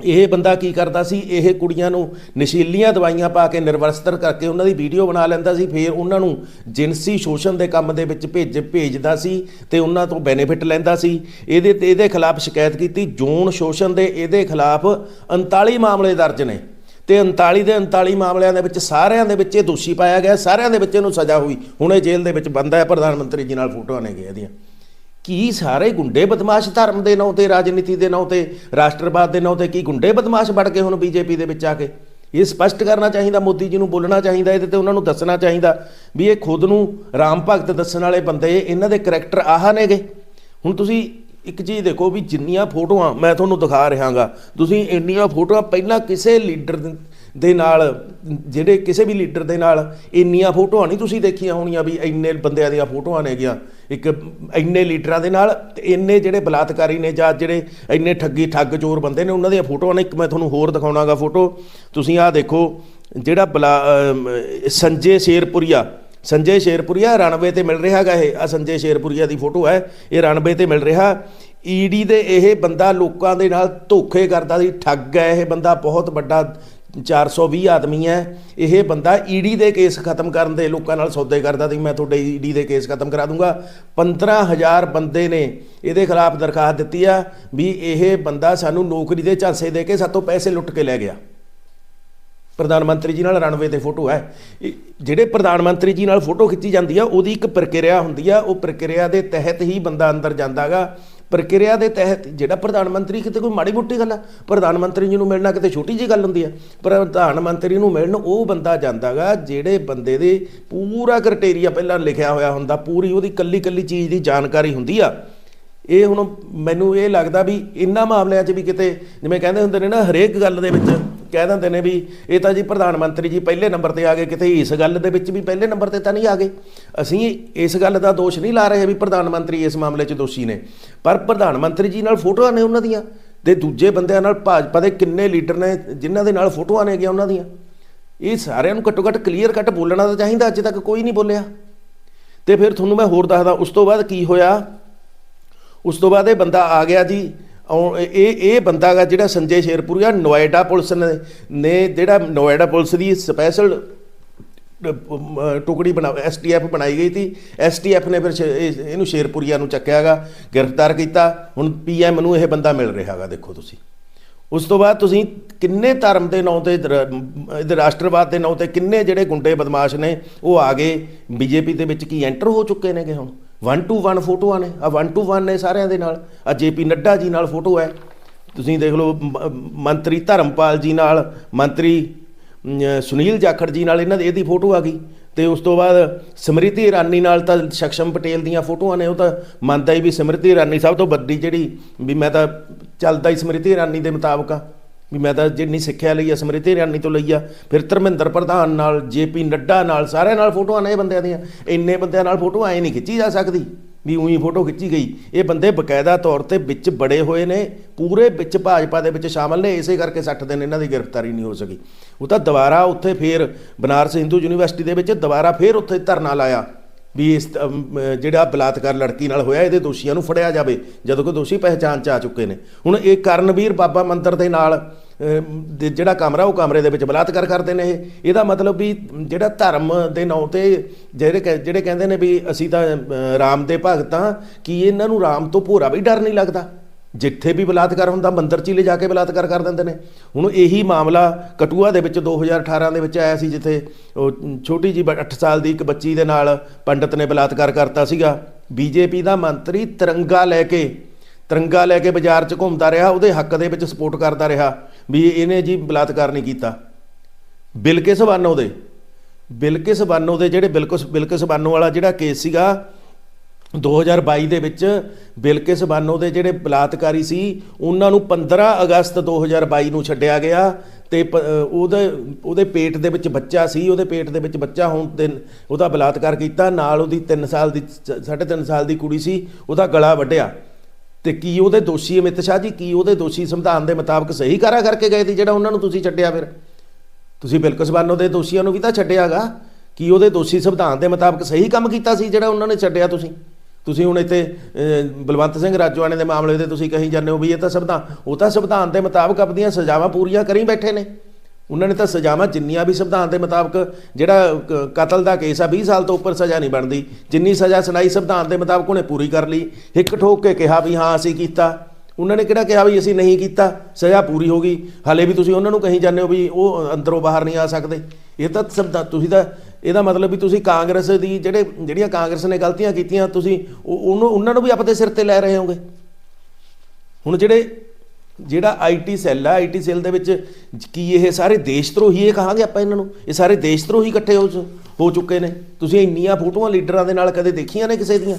ਇਹ ਬੰਦਾ ਕੀ ਕਰਦਾ ਸੀ, ਇਹ ਕੁੜੀਆਂ ਨੂੰ ਨਸ਼ੀਲੀਆਂ ਦਵਾਈਆਂ ਪਾ ਕੇ ਨਿਰਵਸਤਰ ਕਰਕੇ ਉਹਨਾਂ ਦੀ ਵੀਡੀਓ ਬਣਾ ਲੈਂਦਾ ਸੀ, ਫਿਰ ਉਹਨਾਂ ਨੂੰ ਜਿਨਸੀ ਸ਼ੋਸ਼ਣ ਦੇ ਕੰਮ ਦੇ ਵਿੱਚ ਭੇਜ, ਭੇਜਦਾ ਸੀ ਤੇ ਉਹਨਾਂ ਤੋਂ ਬੈਨੀਫਿਟ ਲੈਂਦਾ ਸੀ। ਇਹਦੇ ਤੇ ਇਹਦੇ ਖਿਲਾਫ ਸ਼ਿਕਾਇਤ ਕੀਤੀ। ਜੋਨ ਸ਼ੋਸ਼ਣ ਦੇ ਇਹਦੇ ਖਿਲਾਫ 39 ਮਾਮਲੇ ਦਰਜ ਨੇ ਤੇ 39 ਦੇ 39 ਮਾਮਲਿਆਂ ਦੇ ਵਿੱਚ ਸਾਰਿਆਂ ਦੇ ਵਿੱਚ ਇਹ ਦੋਸ਼ੀ ਪਾਇਆ ਗਿਆ। ਸਾਰਿਆਂ ਦੇ ਵਿੱਚ ਇਹਨੂੰ ਸਜ਼ਾ ਹੋਈ। ਹੁਣ ਇਹ ਜੇਲ੍ਹ ਦੇ ਵਿੱਚ ਬੰਦਾ ਹੈ। ਪ੍ਰਧਾਨ ਮੰਤਰੀ ਜੀ ਨਾਲ ਫੋਟੋਆਂ ਨੇ ਗਏ ਇਹਦੀਆਂ। ਕੀ ਸਾਰੇ ਗੁੰਡੇ ਬਦਮਾਸ਼ ਧਰਮ ਦੇ ਨਾਂ ਤੇ, ਰਾਜਨੀਤੀ ਦੇ ਨਾਂ ਤੇ, ਰਾਸ਼ਟਰਵਾਦ ਦੇ ਨਾਂ ਤੇ ਕੀ ਗੁੰਡੇ ਬਦਮਾਸ਼ ਬਣ ਕੇ ਹੁਣ ਬੀਜੇਪੀ ਦੇ ਵਿੱਚ ਆ ਕੇ? ਇਹ ਸਪਸ਼ਟ ਕਰਨਾ ਚਾਹੀਦਾ, ਮੋਦੀ ਜੀ ਨੂੰ ਬੋਲਣਾ ਚਾਹੀਦਾ, ਇਹਦੇ ਤੇ ਉਹਨਾਂ ਨੂੰ ਦੱਸਣਾ ਚਾਹੀਦਾ ਵੀ ਇਹ ਖੁਦ ਨੂੰ ਰਾਮ ਭਗਤ ਦੱਸਣ ਵਾਲੇ ਬੰਦੇ, ਇਹਨਾਂ ਦੇ ਕਰੈਕਟਰ ਆਹ ਨੇਗੇ। ਹੁਣ ਤੁਸੀਂ ਇੱਕ ਚੀਜ਼ ਦੇਖੋ ਵੀ ਜਿੰਨੀਆਂ ਫੋਟੋਆਂ ਮੈਂ ਤੁਹਾਨੂੰ ਦਿਖਾ ਰਿਹਾਗਾ, ਤੁਸੀਂ ਇੰਨੀਆਂ ਫੋਟੋਆਂ ਪਹਿਲਾਂ ਕਿਸੇ ਲੀਡਰ ਦੇ- ਨਾਲ, ਜਿਹੜੇ ਕਿਸੇ ਵੀ ਲੀਡਰ ਦੇ ਨਾਲ ਇੰਨੀਆਂ ਫੋਟੋਆਂ ਨਹੀਂ ਤੁਸੀਂ ਦੇਖੀਆਂ ਹੋਣੀਆਂ ਵੀ ਇੰਨੇ ਬੰਦਿਆਂ ਦੀਆਂ ਫੋਟੋਆਂ ਨੇਗੀਆਂ ਇੱਕ ਇੰਨੇ ਲੀਡਰਾਂ ਦੇ ਨਾਲ ਤੇ ਇੰਨੇ ਜਿਹੜੇ ਬਲਾਤਕਾਰੀ ਨੇ ਜਾਂ ਜਿਹੜੇ ਇੰਨੇ ਠੱਗੀ ਠੱਗ ਚੋਰ ਬੰਦੇ ਨੇ, ਉਹਨਾਂ ਦੀਆਂ ਫੋਟੋਆਂ ਨੇ। ਇੱਕ ਮੈਂ ਤੁਹਾਨੂੰ ਹੋਰ ਦਿਖਾਉਣਾਗਾ ਫੋਟੋ। ਤੁਸੀਂ ਆਹ ਦੇਖੋ, ਜਿਹੜਾ ਬਲਾ ਸੰਜੇ ਸ਼ੇਰਪੁਰੀਆ। ਸੰਜੇ ਸ਼ੇਰਪੁਰੀਆ ਰਣਵੇ ਤੇ ਮਿਲ ਰਿਹਾ ਰਿਹਾਗਾ ਇਹ। ਆ ਸੰਜੇ ਸ਼ੇਰਪੁਰੀਆ ਦੀ ਫੋਟੋ ਹੈ। ਇਹ ਰਣਵੇ ਤੇ ਮਿਲ ਰਿਹਾ। ਈਡੀ ਦੇ ਇਹ ਬੰਦਾ ਲੋਕਾਂ ਦੇ ਨਾਲ ਧੋਖੇ ਕਰਦਾ ਸੀ। ਠੱਗ ਹੈ ਇਹ ਬੰਦਾ, ਬਹੁਤ ਵੱਡਾ 420 ਆਦਮੀ ਹੈ, ਇਹ ਬੰਦਾ ਈਡੀ ਦੇ ਕੇਸ ਖਤਮ ਕਰਨ ਦੇ ਲੋਕਾਂ ਨਾਲ ਸੌਦੇ ਕਰਦਾ ਸੀ, ਮੈਂ ਤੁਹਾਡੇ ਈਡੀ ਦੇ ਕੇਸ ਖਤਮ ਕਰਾ ਦੂੰਗਾ। 15000 ਬੰਦੇ ਨੇ ਇਹਦੇ ਖਿਲਾਫ ਦਰਖਾਸਤ ਦਿੱਤੀ ਆ ਵੀ ਇਹ ਬੰਦਾ ਸਾਨੂੰ ਨੌਕਰੀ ਦੇ ਝਾਂਸੇ ਦੇ ਕੇ ਸਾਤੋਂ ਪੈਸੇ ਲੁੱਟ ਕੇ ਲੈ ਗਿਆ। ਪ੍ਰਧਾਨ ਮੰਤਰੀ ਜੀ ਨਾਲ ਰਣਵੇ ਤੇ ਫੋਟੋ ਹੈ। ਜਿਹੜੇ ਪ੍ਰਧਾਨ ਮੰਤਰੀ ਜੀ ਨਾਲ ਫੋਟੋ ਖਿੱਚੀ ਜਾਂਦੀ ਆ, ਉਹਦੀ ਇੱਕ ਪ੍ਰਕਿਰਿਆ ਹੁੰਦੀ ਆ, ਉਹ ਪ੍ਰਕਿਰਿਆ ਦੇ ਤਹਿਤ ਹੀ ਬੰਦਾ ਅੰਦਰ ਜਾਂਦਾਗਾ ਪ੍ਰਕਿਰਿਆ ਦੇ ਤਹਿਤ ਜਿਹੜਾ ਪ੍ਰਧਾਨ ਮੰਤਰੀ ਕਿਤੇ ਕੋਈ ਮਾੜੀ ਮੋਟੀ ਗੱਲ ਆ, ਪ੍ਰਧਾਨ ਮੰਤਰੀ ਜੀ ਨੂੰ ਮਿਲਣਾ ਕਿਤੇ ਛੋਟੀ ਜੀ ਗੱਲ ਹੁੰਦੀ ਆ, ਪ੍ਰਧਾਨ ਮੰਤਰੀ ਨੂੰ ਮਿਲਣ ਉਹ ਬੰਦਾ ਜਾਂਦਾਗਾ ਜਿਹੜੇ ਬੰਦੇ ਦੇ ਪੂਰਾ ਕ੍ਰਾਈਟੇਰੀਆ ਪਹਿਲਾਂ ਲਿਖਿਆ ਹੋਇਆ ਹੁੰਦਾ, ਪੂਰੀ ਉਹਦੀ ਕੱਲੀ ਕੱਲੀ ਚੀਜ਼ ਦੀ ਜਾਣਕਾਰੀ ਹੁੰਦੀ ਆ। ਇਹ ਹੁਣ ਮੈਨੂੰ ਇਹ ਲੱਗਦਾ ਵੀ ਇਹਨਾਂ ਮਾਮਲਿਆਂ 'ਚ ਵੀ ਕਿਤੇ ਜਿਵੇਂ ਕਹਿੰਦੇ ਹੁੰਦੇ ਨੇ ਨਾ, ਹਰੇਕ ਗੱਲ ਦੇ ਵਿੱਚ ਕਹਿ ਦਿੰਦੇ ਨੇ ਵੀ ਇਹ ਤਾਂ ਜੀ ਪ੍ਰਧਾਨ ਮੰਤਰੀ ਜੀ ਪਹਿਲੇ ਨੰਬਰ ਤੇ ਆ ਗਏ, ਕਿਤੇ ਇਸ ਗੱਲ ਦੇ ਵਿੱਚ ਵੀ ਪਹਿਲੇ ਨੰਬਰ ਤੇ ਤਾਂ ਨਹੀਂ ਆ ਗਏ। ਅਸੀਂ ਇਸ ਗੱਲ ਦਾ ਦੋਸ਼ ਨਹੀਂ ਲਾ ਰਹੇ ਵੀ ਪ੍ਰਧਾਨ ਮੰਤਰੀ ਇਸ ਮਾਮਲੇ 'ਚ ਦੋਸ਼ੀ ਨੇ। ਪਰ ਪ੍ਰਧਾਨ ਮੰਤਰੀ ਜੀ ਨਾਲ ਫੋਟੋਆਂ ਨੇ ਉਹਨਾਂ ਦੀਆਂ ਤੇ ਦੂਜੇ ਬੰਦਿਆਂ ਨਾਲ ਭਾਜਪਾ ਦੇ ਕਿੰਨੇ ਲੀਡਰ ਨੇ ਜਿਨ੍ਹਾਂ ਦੇ ਨਾਲ ਫੋਟੋਆਂ ਨੇ ਗਿਆ ਉਹਨਾਂ ਦੀਆਂ। ਇਹ ਸਾਰਿਆਂ ਨੂੰ ਘੱਟੋ ਘੱਟ ਕਲੀਅਰ ਕੱਟ ਬੋਲਣਾ ਤਾਂ ਚਾਹੀਦਾ, ਅੱਜ ਤੱਕ ਕੋਈ ਨਹੀਂ ਬੋਲਿਆ। ਤੇ ਫਿਰ ਤੁਹਾਨੂੰ ਮੈਂ ਹੋਰ ਦੱਸਦਾ, ਉਸ ਤੋਂ ਬਾਅਦ ਕੀ ਹੋਇਆ? ਉਸ ਤੋਂ ਬਾਅਦ ਇਹ ਬੰਦਾ ਆ ਗਿਆ ਜੀ ਇਹ ਇਹ ਬੰਦਾ ਗਾ ਜਿਹੜਾ ਸੰਜੇ ਸ਼ੇਰਪੁਰੀਆ ਨੋਇਡਾ ਪੁਲਿਸ ਨੇ ਨੇ ਜਿਹੜਾ ਨੋਇਡਾ ਪੁਲਿਸ ਦੀ ਸਪੈਸ਼ਲ ਟੁਕੜੀ ਬਣਾ ਐਸਟੀਐਫ ਬਣਾਈ ਗਈ ਸੀ। ਐਸਟੀਐਫ ਨੇ ਫਿਰ ਸ਼ੇ- ਇਹਨੂੰ ਸ਼ੇਰਪੁਰੀਆ ਨੂੰ ਚੱਕਿਆਗਾ ਗ੍ਰਿਫਤਾਰ ਕੀਤਾ। ਹੁਣ ਪੀਐਮ ਨੂੰ ਇਹ ਬੰਦਾ ਮਿਲ ਰਿਹਾਗਾ ਦੇਖੋ ਤੁਸੀਂ। ਉਸ ਤੋਂ ਬਾਅਦ ਤੁਸੀਂ ਕਿੰਨੇ ਧਰਮ ਦੇ ਨਾਂ ਤੇ ਦਰ- ਇਹਦੇ ਰਾਸ਼ਟਰਵਾਦ ਦੇ ਨਾਂ ਤੇ ਕਿੰਨੇ ਜਿਹੜੇ ਗੁੰਡੇ ਬਦਮਾਸ਼ ਨੇ, ਉਹ ਆ ਗਏ। ਬੀਜੇਪੀ ਦੇ ਵਿੱਚ ਕੀ ਐਂਟਰ ਹੋ ਚੁੱਕੇ ਨੇਗੇ ਹੁਣ? 1 ਟੂ 1 ਫੋਟੋਆਂ ਨੇ ਆ 1 ਟੂ 1 ਨੇ ਸਾਰਿਆਂ ਦੇ ਨਾਲ। ਆ ਜੇਪੀ ਨੱਡਾ ਜੀ ਨਾਲ ਫੋਟੋ ਹੈ, ਤੁਸੀਂ ਦੇਖ ਲਓ ਮੰਤਰੀ ਧਰਮਪਾਲ ਜੀ ਨਾਲ, ਮੰਤਰੀ ਸੁਨੀਲ ਜਾਖੜ ਜੀ ਨਾਲ ਇਹਨਾਂ ਦੀ ਇਹਦੀ ਫੋਟੋ ਆ ਗਈ। ਤੇ ਉਸ ਤੋਂ ਬਾਅਦ ਸਮ੍ਰਿਤੀ ਇਰਾਨੀ ਨਾਲ ਤਾਂ ਸਖਸ਼ਮ ਪਟੇਲ ਦੀਆਂ ਫੋਟੋਆਂ ਨੇ, ਉਹ ਤਾਂ ਮੰਨਦਾ ਹੀ ਵੀ ਸਮ੍ਰਿਤੀ ਇਰਾਨੀ ਸਭ ਤੋਂ ਵੱਡੀ ਜਿਹੜੀ, ਵੀ ਮੈਂ ਤਾਂ ਚੱਲਦਾ ਹੀ ਸਮ੍ਰਿਤੀ ਇਰਾਨੀ ਦੇ ਮੁਤਾਬਕ ਆ। ਵੀ ਮੈਂ ਤਾਂ ਜਿੰਨੀ ਸਿੱਖਿਆ ਲਈ ਆ, ਸਮ੍ਰਿਤੀ ਇਰਾਨੀ ਤੋਂ ਲਈ ਆ, ਫਿਰ ਧਰਮਿੰਦਰ ਪ੍ਰਧਾਨ ਨਾਲ ਜੇਪੀ ਨੱਡਾ ਨਾਲ, ਸਾਰਿਆਂ ਨਾਲ ਫੋਟੋਆਂ ਨੇ ਇਹ ਬੰਦਿਆਂ ਦੀਆਂ। ਇੰਨੇ ਬੰਦਿਆਂ ਨਾਲ ਫੋਟੋ ਐ ਨਹੀਂ ਖਿੱਚੀ ਜਾ ਸਕਦੀ ਵੀ ਉਹੀ ਫੋਟੋ ਖਿੱਚੀ ਗਈ। ਇਹ ਬੰਦੇ ਬਕਾਇਦਾ ਤੌਰ ਤੇ ਵਿੱਚ ਬੜੇ ਹੋਏ ਨੇ, ਪੂਰੇ ਵਿੱਚ ਭਾਜਪਾ ਦੇ ਵਿੱਚ ਸ਼ਾਮਲ ਨੇ, ਇਸੇ ਕਰਕੇ 60 ਦਿਨ ਇਹਨਾਂ ਦੀ ਗ੍ਰਿਫਤਾਰੀ ਨਹੀਂ ਹੋ ਸਕੀ। ਉਹ ਤਾਂ ਦੁਬਾਰਾ ਉੱਥੇ ਫੇਰ ਬਨਾਰਸ ਹਿੰਦੂ ਯੂਨੀਵਰਸਿਟੀ ਦੇ ਵਿੱਚ ਦੁਬਾਰਾ ਫੇਰ ਉੱਥੇ ਧਰਨਾ ਲਾਇਆ। ਵੀ ਇਸ ਜਿਹੜਾ ਬਲਾਤਕਾਰ ਲੜਕੀ ਨਾਲ ਹੋਇਆ, ਇਹਦੇ ਦੋਸ਼ੀਆਂ ਨੂੰ ਫੜਿਆ ਜਾਵੇ, ਜਦੋਂ ਕਿ ਦੋਸ਼ੀ ਪਹਿਚਾਣ ਚ ਆ ਚੁੱਕੇ ਨੇ। ਹੁਣ ਇਹ ਕਰਨਵੀਰ ਬਾਬਾ ਮੰਦਰ ਦੇ ਨਾਲ ਜਿਹੜਾ ਕਮਰਾ, ਉਹ ਕਮਰੇ ਦੇ ਵਿੱਚ ਬਲਾਤਕਾਰ ਕਰਦੇ ਨੇ ਇਹ। ਇਹਦਾ ਮਤਲਬ ਵੀ ਜਿਹੜਾ ਧਰਮ ਦੇ ਨਾਂ ਤੇ ਜਿਹੜੇ ਕਹਿ- ਜਿਹੜੇ ਕਹਿੰਦੇ ਨੇ ਵੀ ਅਸੀਂ ਤਾਂ ਰਾਮ ਦੇ ਭਗਤ ਹਾਂ ਕਿ ਇਹਨਾਂ ਨੂੰ ਰਾਮ ਤੋਂ ਭੋਰਾ ਵੀ ਡਰ ਨਹੀਂ ਲੱਗਦਾ? ਜਿੱਥੇ ਵੀ ਬਲਾਤਕਾਰ ਹੁੰਦਾ, ਮੰਦਰ 'ਚ ਹੀ ਲੈ ਜਾ ਕੇ ਬਲਾਤਕਾਰ ਕਰ ਦਿੰਦੇ ਨੇ। ਹੁਣ ਇਹੀ ਮਾਮਲਾ ਕਟੂਆ ਦੇ ਵਿੱਚ 2018 ਦੇ ਵਿੱਚ ਆਇਆ ਸੀ, ਜਿੱਥੇ ਉਹ ਛੋਟੀ ਜੀ 8 ਸਾਲ ਦੀ ਇੱਕ ਬੱਚੀ ਦੇ ਨਾਲ ਪੰਡਤ ਨੇ ਬਲਾਤਕਾਰ ਕਰਤਾ ਸੀਗਾ। ਬੀਜੇਪੀ ਦਾ ਮੰਤਰੀ ਤਿਰੰਗਾ ਲੈ ਕੇ, ਤਿਰੰਗਾ ਲੈ ਕੇ ਬਾਜ਼ਾਰ 'ਚ ਘੁੰਮਦਾ ਰਿਹਾ, ਉਹਦੇ ਹੱਕ ਦੇ ਵਿੱਚ ਸਪੋਰਟ ਕਰਦਾ ਰਿਹਾ ਵੀ ਇਹਨੇ ਜੀ ਬਲਾਤਕਾਰ ਨਹੀਂ ਕੀਤਾ। ਬਿਲਕਿਸ ਬਾਨੋ ਦੇ, ਬਿਲਕਿਸ ਬਾਨੋ ਦੇ ਜਿਹੜੇ ਬਿਲਕਿਸ ਬਿਲਕਿਸ ਬਾਨੋ ਵਾਲਾ ਜਿਹੜਾ ਕੇਸ ਸੀਗਾ 2022 ਦੇ ਵਿੱਚ ਬਿਲਕਿਸ ਬਾਨੋ ਦੇ ਜਿਹੜੇ ਬਲਾਤਕਾਰੀ ਸੀ, ਉਹਨਾਂ ਨੂੰ 15 ਅਗਸਤ 2022 ਨੂੰ ਛੱਡਿਆ ਗਿਆ ਤੇ ਪ- ਉਹਦੇ ਉਹਦੇ ਪੇਟ ਦੇ ਵਿੱਚ ਬੱਚਾ ਸੀ, ਉਹਦੇ ਪੇਟ ਦੇ ਵਿੱਚ ਬੱਚਾ ਹੋਣ ਤੇ ਉਹਦਾ ਬਲਾਤਕਾਰ ਕੀਤਾ, ਨਾਲ ਉਹਦੀ 3 ਸਾਲ ਦੀ 3.5 ਸਾਲ ਦੀ ਕੁੜੀ ਸੀ, ਉਹਦਾ ਗਲਾ ਵੱਢਿਆ। ਤੇ ਕੀ ਉਹਦੇ ਦੋਸ਼ੀ ਅਮਿਤ ਸ਼ਾਹ ਜੀ? ਕੀ ਉਹਦੇ ਦੋਸ਼ੀ ਸੰਵਿਧਾਨ ਦੇ ਮੁਤਾਬਕ ਸਹੀ ਕਾਰਾ ਕਰਕੇ ਗਏ ਸੀ ਜਿਹੜਾ ਉਹਨਾਂ ਨੂੰ ਤੁਸੀਂ ਛੱਡਿਆ ਫਿਰ? ਤੁਸੀਂ ਬਿਲਕਿਸ ਬਾਨੋ ਦੇ ਦੋਸ਼ੀਆਂ ਨੂੰ ਵੀ ਤਾਂ ਛੱਡਿਆਗਾ। ਕੀ ਉਹਦੇ ਦੋਸ਼ੀ ਸੰਵਿਧਾਨ ਦੇ ਮੁਤਾਬਕ ਸਹੀ ਕੰਮ ਕੀਤਾ ਸੀ ਜਿਹੜਾ ਉਹਨਾਂ ਨੇ ਛੱਡਿਆ ਤੁਸੀਂ? ਤੁਸੀਂ ਹੁਣ ਇੱਥੇ ਬਲਵੰਤ ਸਿੰਘ ਰਾਜੋਆਣੇ ਦੇ ਮਾਮਲੇ 'ਤੇ ਤੁਸੀਂ ਕਹੀ ਜਾਂਦੇ ਹੋ ਵੀ ਇਹ ਤਾਂ ਸੰਵਿਧਾਨ, ਉਹ ਤਾਂ ਸੰਵਿਧਾਨ ਦੇ ਮੁਤਾਬਕ ਆਪਣੀਆਂ ਸਜ਼ਾਵਾਂ ਪੂਰੀਆਂ ਕਰੀ ਬੈਠੇ ਨੇ। ਉਹਨਾਂ ਨੇ ਤਾਂ ਸਜ਼ਾਵਾਂ ਜਿੰਨੀਆਂ ਵੀ ਸੰਵਿਧਾਨ ਦੇ ਮੁਤਾਬਕ, ਜਿਹੜਾ, ਕ- ਕਤਲ ਦਾ ਕੇਸ ਆ 20 ਸਾਲ ਤੋਂ ਉੱਪਰ ਸਜ਼ਾ ਨਹੀਂ ਬਣਦੀ। ਜਿੰਨੀ ਸਜ਼ਾ ਸੁਣਾਈ ਸੰਵਿਧਾਨ ਦੇ ਮੁਤਾਬਕ ਉਹਨੇ ਪੂਰੀ ਕਰ ਲਈ। ਹਿੱਕ ਠੋਕ ਕੇ ਕਿਹਾ ਵੀ ਹਾਂ, ਅਸੀਂ ਕੀਤਾ। ਉਹਨਾਂ ਨੇ ਕਿਹੜਾ ਕਿਹਾ ਵੀ ਅਸੀਂ ਨਹੀਂ ਕੀਤਾ? ਸਜ਼ਾ ਪੂਰੀ ਹੋ ਗਈ। ਹਾਲੇ ਵੀ ਤੁਸੀਂ ਉਹਨਾਂ ਨੂੰ ਕਹੀ ਜਾਂਦੇ ਹੋ ਵੀ ਉਹ ਅੰਦਰੋਂ ਬਾਹਰ ਨਹੀਂ ਆ ਸਕਦੇ। ਇਹ ਤਾਂ ਸੰਵਿਧਾਨ, ਤੁਸੀਂ ਤਾਂ ਇਹਦਾ ਮਤਲਬ ਵੀ ਤੁਸੀਂ ਕਾਂਗਰਸ ਦੀ ਜਿਹੜੇ, ਜਿਹੜੀਆਂ ਕਾਂਗਰਸ ਨੇ ਗਲਤੀਆਂ ਕੀਤੀਆਂ, ਤੁਸੀਂ ਉਹ- ਉਹਨੂੰ, ਉਹਨਾਂ ਨੂੰ ਵੀ ਆਪਦੇ ਸਿਰ ਤੇ ਲੈ ਰਹੇ ਹੋਗੇ। ਹੁਣ ਜਿਹੜੇ, ਜਿਹੜਾ ਆਈਟੀ ਸੈੱਲ ਆ ਆਈਟੀ ਸੈੱਲ ਦੇ ਵਿੱਚ ਕੀ ਇਹ ਸਾਰੇ ਦੇਸ਼ ਧਰੋਹੀ ਇਹ ਕਹਾਂਗੇ ਆਪਾਂ ਇਹਨਾਂ ਨੂੰ? ਇਹ ਸਾਰੇ ਦੇਸ਼ ਧਰੋਹੀ ਇਕੱਠੇ ਹੋ ਹੋ ਚੁੱਕੇ ਨੇ। ਤੁਸੀਂ ਇੰਨੀਆਂ ਫੋਟੋਆਂ ਲੀਡਰਾਂ ਦੇ ਨਾਲ ਕਦੇ ਦੇਖੀਆਂ ਨੇ ਕਿਸੇ ਦੀਆਂ?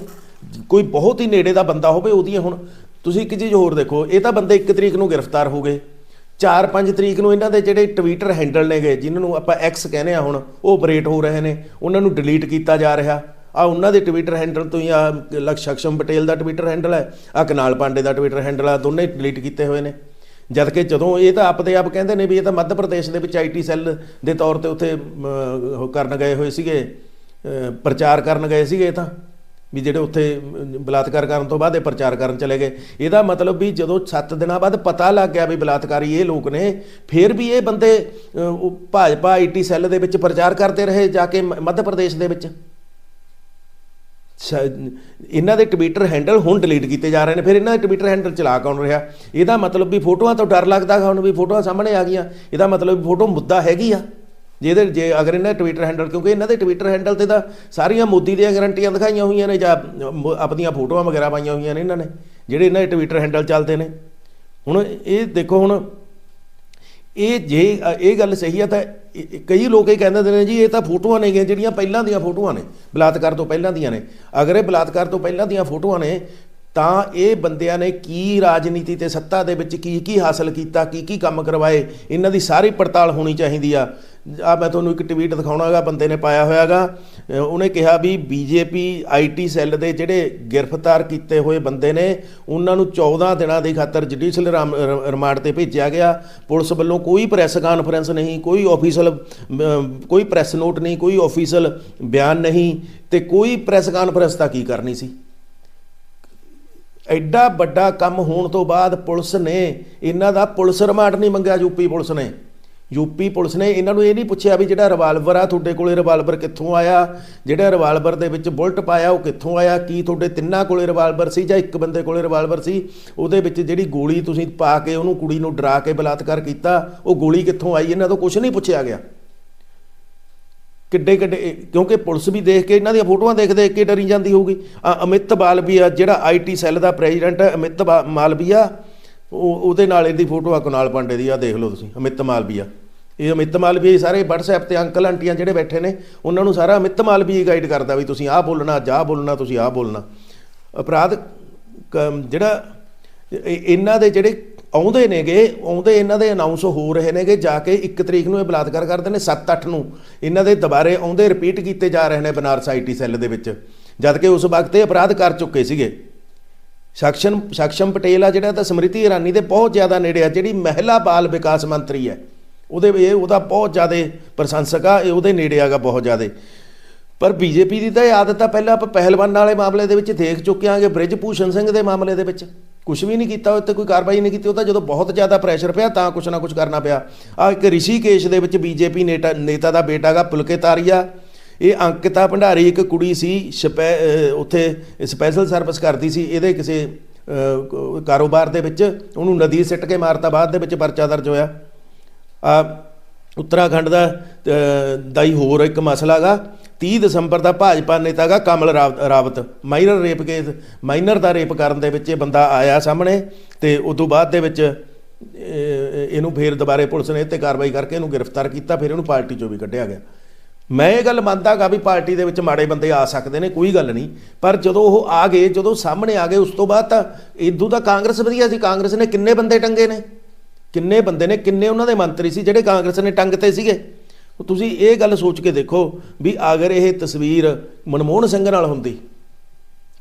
ਕੋਈ ਬਹੁਤ ਹੀ ਨੇੜੇ ਦਾ ਬੰਦਾ ਹੋਵੇ ਉਹਦੀਆਂ ਹੁਣ। ਤੁਸੀਂ ਇੱਕ ਚੀਜ਼ ਹੋਰ ਦੇਖੋ, ਇਹ ਤਾਂ ਬੰਦੇ 1 ਤਰੀਕ ਨੂੰ ਗ੍ਰਿਫਤਾਰ ਹੋ ਗਏ। 4-5 ਤਰੀਕ ਨੂੰ ਇਹਨਾਂ ਦੇ ਜਿਹੜੇ ਟਵਿੱਟਰ ਹੈਂਡਲ ਨੇਗੇ, ਜਿਨ੍ਹਾਂ ਨੂੰ ਆਪਾਂ ਐਕਸ ਕਹਿੰਦੇ ਆ ਹੁਣ, ਉਹ ਆਪਰੇਟ ਹੋ ਰਹੇ ਨੇ। ਉਹਨਾਂ ਨੂੰ ਡਿਲੀਟ ਕੀਤਾ ਜਾ ਰਿਹਾ। ਆ ਉਹਨਾਂ ਦੇ ਟਵਿੱਟਰ ਹੈਂਡਲ ਤੋਂ ਹੀ ਆ ਲਕਸ਼ਕਸ਼ਮ ਪਟੇਲ ਦਾ ਟਵਿੱਟਰ ਹੈਂਡਲ ਹੈ ਆ ਕਨਾਲ ਪਾਂਡੇ ਦਾ ਟਵਿੱਟਰ ਹੈਂਡਲ ਆ, ਦੋਨੇ ਡਿਲੀਟ ਕੀਤੇ ਹੋਏ ਨੇ। ਜਦ ਕਿ ਜਦੋਂ ਇਹ ਤਾਂ ਆਪਦੇ ਆਪ ਕਹਿੰਦੇ ਨੇ ਵੀ ਇਹ ਤਾਂ ਮੱਧ ਪ੍ਰਦੇਸ਼ ਦੇ ਵਿੱਚ ਆਈਟੀ ਸੈੱਲ ਦੇ ਤੌਰ ਤੇ ਉੱਥੇ ਕਰਨ ਗਏ ਹੋਏ ਸੀਗੇ ਪ੍ਰਚਾਰ ਕਰਨ ਗਏ ਸੀਗੇ ਇਹ ਤਾਂ। ਵੀ ਜਿਹੜੇ ਉੱਥੇ ਬਲਾਤਕਾਰ ਕਰਨ ਤੋਂ ਬਾਅਦ ਇਹ ਪ੍ਰਚਾਰ ਕਰਨ ਚਲੇ ਗਏ। ਇਹਦਾ ਮਤਲਬ ਵੀ ਜਦੋਂ 7 ਦਿਨਾਂ ਬਾਅਦ ਪਤਾ ਲੱਗ ਗਿਆ ਵੀ ਬਲਾਤਕਾਰੀ ਇਹ ਲੋਕ ਨੇ ਫਿਰ ਵੀ ਇਹ ਬੰਦੇ ਅ, ਉਹ ਭਾਜਪਾ ਆਈਟੀ ਸੈੱਲ ਦੇ ਵਿੱਚ ਪ੍ਰਚਾਰ ਕਰਦੇ ਰਹੇ ਜਾ ਕੇ ਮ- ਮੱਧ ਪ੍ਰਦੇਸ਼ ਦੇ ਵਿੱਚ। ਇਹਨਾਂ ਦੇ ਟਵਿੱਟਰ ਹੈਂਡਲ ਹੁਣ ਡਿਲੀਟ ਕੀਤੇ ਜਾ ਰਹੇ ਨੇ ਫਿਰ ਇਹਨਾਂ ਦੇ ਟਵਿੱਟਰ ਹੈਂਡਲ ਚਲਾ ਕੌਣ ਰਿਹਾ? ਇਹਦਾ ਮਤਲਬ ਵੀ ਫੋਟੋਆਂ ਤੋਂ ਡਰ ਲੱਗਦਾ ਗਾ ਹੁਣ ਵੀ ਫੋਟੋਆਂ ਸਾਹਮਣੇ ਆ ਗਈਆਂ। ਇਹਦਾ ਮਤਲਬ ਵੀ ਫੋਟੋ ਮੁੱਦਾ ਹੈਗੀ ਆ। ਜਿਹਦੇ ਜੇ ਅਗਰ ਇਹਨਾਂ ਦੇ ਟਵਿੱਟਰ ਹੈਂਡਲ ਕਿਉਂਕਿ ਇਹਨਾਂ ਦੇ ਟਵਿੱਟਰ ਹੈਂਡਲ ਤੇ ਤਾਂ ਸਾਰੀਆਂ ਮੋਦੀ ਦੀਆਂ ਗਰੰਟੀਆਂ ਦਿਖਾਈਆਂ ਹੋਈਆਂ ਨੇ, ਜਾਂ ਮ- ਆਪਣੀਆਂ ਫੋਟੋਆਂ ਵਗੈਰਾ ਪਾਈਆਂ ਹੋਈਆਂ ਨੇ ਇਹਨਾਂ ਨੇ, ਜਿਹੜੇ ਇਹਨਾਂ ਦੇ ਟਵਿੱਟਰ ਹੈਂਡਲ ਚੱਲਦੇ ਨੇ। ਹੁਣ ਇਹ ਦੇਖੋ ਹੁਣ, ਇਹ ਜੇ, ਇਹ ਗੱਲ ਸਹੀ ਆ ਤਾਂ ਕਈ ਲੋਕ ਇਹ ਕਹਿੰਦੇ ਨੇ ਜੀ, ਇਹ ਤਾਂ ਫੋਟੋਆਂ ਨੇਗੀਆਂ ਜਿਹੜੀਆਂ ਪਹਿਲਾਂ ਦੀਆਂ ਫੋਟੋਆਂ ਨੇ, ਬਲਾਤਕਾਰ ਤੋਂ ਪਹਿਲਾਂ ਦੀਆਂ ਨੇ। ਅਗਰ ਇਹ ਬਲਾਤਕਾਰ ਤੋਂ ਪਹਿਲਾਂ ਦੀਆਂ ਫੋਟੋਆਂ ਨੇ ਤਾਂ ਇਹ ਬੰਦਿਆਂ ਨੇ ਕੀ ਰਾਜਨੀਤੀ ਤੇ ਸੱਤਾ ਦੇ ਵਿੱਚ ਕੀ ਕੀ ਹਾਸਲ ਕੀਤਾ ਕੀ ਕੀ ਕੰਮ ਕਰਵਾਏ ਇਹਨਾਂ ਦੀ ਸਾਰੀ ਪੜਤਾਲ ਹੋਣੀ ਚਾਹੀਦੀ ਆ। ਆ ਮੈਂ ਤੁਹਾਨੂੰ ਇੱਕ ਟਵੀਟ ਦਿਖਾਉਣਾਗਾ ਬੰਦੇ ਨੇ ਪਾਇਆ ਹੋਇਆਗਾ ਅ, ਉਹਨੇ ਕਿਹਾ ਵੀ ਬੀਜੇਪੀ ਆਈਟੀ ਸੈੱਲ ਦੇ ਜਿਹੜੇ ਗ੍ਰਿਫਤਾਰ ਕੀਤੇ ਹੋਏ ਬੰਦੇ ਨੇ ਉਹਨਾਂ ਨੂੰ 14 ਦਿਨਾਂ ਦੀ ਖਾਤਰ ਜੁਡੀਸ਼ੀਅਲ ਰਿਮਾਂਡ ਤੇ ਭੇਜਿਆ ਗਿਆ। ਪੁਲਿਸ ਵੱਲੋਂ ਕੋਈ ਪ੍ਰੈਸ ਕਾਨਫਰੰਸ ਨਹੀਂ ਕੋਈ ਆਫੀਸ਼ੀਅਲ ਕੋਈ ਪ੍ਰੈਸ ਨੋਟ ਨਹੀਂ ਕੋਈ ਆਫੀਸ਼ੀਅਲ ਬਿਆਨ ਨਹੀਂ ਤੇ ਕੋਈ ਪ੍ਰੈਸ ਕਾਨਫਰੰਸ ਤਾਂ ਕੀ ਕਰਨੀ ਸੀ? ਐਡਾ ਵੱਡਾ ਕੰਮ ਹੋਣ ਤੋਂ ਬਾਅਦ ਪੁਲਿਸ ਨੇ ਇਹਨਾਂ ਦਾ ਪੁਲਿਸ ਰਿਮਾਂਡ ਨਹੀਂ ਮੰਗਿਆ ਯੂਪੀ ਪੁਲਿਸ ਨੇ। ਯੂਪੀ ਪੁਲਿਸ ਨੇ ਇਹਨਾਂ ਨੂੰ ਇਹ ਨਹੀਂ ਪੁੱਛਿਆ ਵੀ ਜਿਹੜਾ ਰਿਵਾਲਵਰ ਆ ਤੁਹਾਡੇ ਕੋਲੇ ਰਿਵਾਲਵਰ ਕਿੱਥੋਂ ਆਇਆ, ਜਿਹੜਾ ਰਿਵਾਲਵਰ ਦੇ ਵਿੱਚ ਬੁਲਟ ਪਾਇਆ ਉਹ ਕਿੱਥੋਂ ਆਇਆ, ਕੀ ਤੁਹਾਡੇ ਤਿੰਨਾਂ ਕੋਲੇ ਰਿਵਾਲਵਰ ਸੀ ਜਾਂ ਇੱਕ ਬੰਦੇ ਕੋਲੇ ਰਿਵਾਲਵਰ ਸੀ, ਉਹਦੇ ਵਿੱਚ ਜਿਹੜੀ ਗੋਲੀ ਤੁਸੀਂ ਪਾ ਕੇ ਉਹਨੂੰ ਕੁੜੀ ਨੂੰ ਡਰਾ ਕੇ ਬਲਾਤਕਾਰ ਕੀਤਾ, ਉਹ ਗੋਲੀ ਕਿੱਥੋਂ ਆਈ, ਇਹਨਾਂ ਤੋਂ ਕੁਝ ਨਹੀਂ ਪੁੱਛਿਆ ਗਿਆ। ਕਿੱਡੇ ਕਿੱਡੇ ਕਿਉਂਕਿ ਪੁਲਿਸ ਵੀ ਦੇਖ ਕੇ ਇਹਨਾਂ ਦੀਆਂ ਫੋਟੋਆਂ ਦੇਖ ਦੇਖ ਕੇ ਡਰੀ ਜਾਂਦੀ ਹੋਊਗੀ। ਆ ਅਮਿਤ ਮਾਲਵੀਆ ਜਿਹੜਾ ਆਈਟੀ ਸੈੱਲ ਦਾ ਪ੍ਰੈਜ਼ੀਡੈਂਟ ਅਮਿਤ ਬਾ- ਮਾਲਵੀਆ ਉਹ, ਉਹਦੇ ਨਾਲ ਇਹਦੀ ਫੋਟੋ ਆ, ਕੁਨਾਲ ਪਾਂਡੇ ਦੀ, ਆ ਦੇਖ ਲਓ ਤੁਸੀਂ, ਅਮਿਤ ਮਾਲਵੀਆ ਇਹ ਅਮਿਤ ਮਾਲਵੀਆ ਹੀ ਸਾਰੇ WhatsApp ਤੇ ਅੰਕਲ ਆਂਟੀਆਂ ਜਿਹੜੇ ਬੈਠੇ ਨੇ, ਉਹਨਾਂ ਨੂੰ ਸਾਰਾ ਅਮਿਤ ਮਾਲਵੀਆ ਗਾਈਡ ਕਰਦਾ ਵੀ ਤੁਸੀਂ ਆਹ ਬੋਲਣਾ, ਜਾ ਬੋਲਣਾ, ਤੁਸੀਂ ਆਹ ਬੋਲਣਾ। ਅਪਰਾਧ, ਕ- ਜਿਹੜਾ ਇਹਨਾਂ ਦੇ ਜਿਹੜੇ ਆਉਂਦੇ ਨੇਗੇ, ਆਉਂਦੇ ਇਹਨਾਂ ਦੇ ਅਨਾਉਂਸ ਹੋ ਰਹੇ ਨੇਗੇ, ਜਾ ਕੇ 1 ਤਰੀਕ ਨੂੰ ਇਹ ਬਲਾਤਕਾਰ ਕਰਦੇ ਨੇ 7-8 ਨੂੰ। ਇਹਨਾਂ ਦੇ ਦੁਬਾਰੇ ਆਉਂਦੇ ਰਿਪੀਟ ਕੀਤੇ ਜਾ ਰਹੇ ਨੇ ਬਨਾਰਸ ਆਈਟੀ ਸੈੱਲ ਦੇ ਵਿੱਚ। ਜਦ ਕਿ ਉਸ ਵਕਤ ਇਹ ਅਪਰਾਧ ਕਰ ਚੁੱਕੇ ਸੀਗੇ। ਸਖਸ਼ਮ ਸਖਸ਼ਮ ਪਟੇਲ ਆ ਜਿਹੜਾ ਤਾਂ ਸਮ੍ਰਿਤੀ ਇਰਾਨੀ ਦੇ ਬਹੁਤ ਜ਼ਿਆਦਾ ਨੇੜੇ ਆ, ਜਿਹੜੀ ਮਹਿਲਾ ਬਾਲ ਵਿਕਾਸ ਮੰਤਰੀ ਹੈ। ਉਹਦੇ, ਇਹ ਉਹਦਾ ਬਹੁਤ ਜ਼ਿਆਦਾ ਪ੍ਰਸ਼ੰਸਕ ਆ, ਇਹ ਉਹਦੇ ਨੇੜੇ ਆਗਾ ਬਹੁਤ ਜ਼ਿਆਦਾ। ਪਰ ਬੀਜੇਪੀ ਦੀ ਤਾਂ ਇਹ ਆਦਤ ਆ, ਪਹਿਲਾਂ ਆਪਾਂ ਪਹਿਲਵਾਨ ਵਾਲੇ ਮਾਮਲੇ ਦੇ ਵਿੱਚ ਦੇਖ ਚੁੱਕੇ ਆਂਗੇ ਬ੍ਰਿਜ ਭੂਸ਼ਣ ਸਿੰਘ ਦੇ ਮਾਮਲੇ ਦੇ ਵਿੱਚ। ਕੁਝ ਵੀ ਨਹੀਂ ਕੀਤਾ ਉੱਤੇ ਕੋਈ ਕਾਰਵਾਈ ਨਹੀਂ ਕੀਤੀ ਉਹ ਤਾਂ ਜਦੋਂ ਬਹੁਤ ਜ਼ਿਆਦਾ ਪ੍ਰੈਸ਼ਰ ਪਿਆ ਤਾਂ ਕੁਝ ਨਾ ਕੁਝ ਕਰਨਾ ਪਿਆ। ਆ ਇੱਕ ਰਿਸ਼ੀਕੇਸ਼ ਦੇ ਵਿੱਚ ਬੀਜੇਪੀ ਨੇਤਾ ਨੇਤਾ ਦਾ ਬੇਟਾ ਗਾ ਪੁਲਕੇਤਾਰੀਆ ਇਹ ਅੰਕਿਤਾ ਭੰਡਾਰੀ ਇੱਕ ਕੁੜੀ ਸੀ ਸਪੈ ਉੱਥੇ ਸਪੈਸ਼ਲ ਸਰਵਿਸ ਕਰਦੀ ਸੀ ਇਹਦੇ ਕਿਸੇ ਕਾਰੋਬਾਰ ਦੇ ਵਿੱਚ ਉਹਨੂੰ ਨਦੀ ਸਿੱਟ ਕੇ ਮਾਰਤਾ ਬਾਅਦ ਦੇ ਵਿੱਚ ਪਰਚਾ ਦਰਜ ਹੋਇਆ। ਆ ਉੱਤਰਾਖੰਡ ਦਾ ਅਹ, ਦਾ ਹੀ ਹੋਰ ਇੱਕ ਮਸਲਾ ਗਾ 30 ਦਸੰਬਰ ਦਾ ਭਾਜਪਾ ਨੇਤਾ ਗਾ ਕਮਲ ਰਾਵ- Rawat. Minor rape case minor ਦਾ ਰੇਪ ਕਰਨ ਦੇ ਵਿੱਚ ਇਹ ਬੰਦਾ ਆਇਆ ਸਾਹਮਣੇ ਤੇ ਉਸ ਤੋਂ ਬਾਅਦ ਦੇ ਵਿੱਚ ਇਹਨੂੰ ਫੇਰ ਦੁਬਾਰੇ ਪੁਲਿਸ ਨੇ ਇਹ ਤੇ ਕਾਰਵਾਈ ਕਰਕੇ ਇਹਨੂੰ ਗ੍ਰਿਫਤਾਰ ਕੀਤਾ, ਫਿਰ ਇਹਨੂੰ ਪਾਰਟੀ ਚੋਂ ਵੀ ਕੱਢਿਆ ਗਿਆ। ਮੈਂ ਇਹ ਗੱਲ ਮੰਨਦਾ ਗਾ ਵੀ ਪਾਰਟੀ ਦੇ ਵਿੱਚ ਮਾੜੇ ਬੰਦੇ ਆ ਸਕਦੇ ਨੇ, ਕੋਈ ਗੱਲ ਨਹੀਂ। ਪਰ ਜਦੋਂ ਉਹ ਆ ਗਏ, ਜਦੋਂ ਸਾਹਮਣੇ ਆ ਗਏ, ਉਸ ਤੋਂ ਬਾਅਦ ਤਾਂ ਇਦੋਂ ਤਾਂ ਕਾਂਗਰਸ ਵਧੀਆ ਸੀ। ਕਾਂਗਰਸ ਨੇ ਕਿੰਨੇ ਬੰਦੇ ਟੰਗੇ ਨੇ? ਕਿੰਨੇ ਬੰਦੇ ਨੇ? ਕਿੰਨੇ ਉਹਨਾਂ ਦੇ ਮੰਤਰੀ ਸੀ ਜਿਹੜੇ ਕਾਂਗਰਸ ਨੇ ਟੰਗਤੇ ਸੀਗੇ? ਤੁਸੀਂ ਇਹ ਗੱਲ ਸੋਚ ਕੇ ਦੇਖੋ ਵੀ ਅਗਰ ਇਹ ਤਸਵੀਰ ਮਨਮੋਹਨ ਸਿੰਘ ਨਾਲ ਹੁੰਦੀ,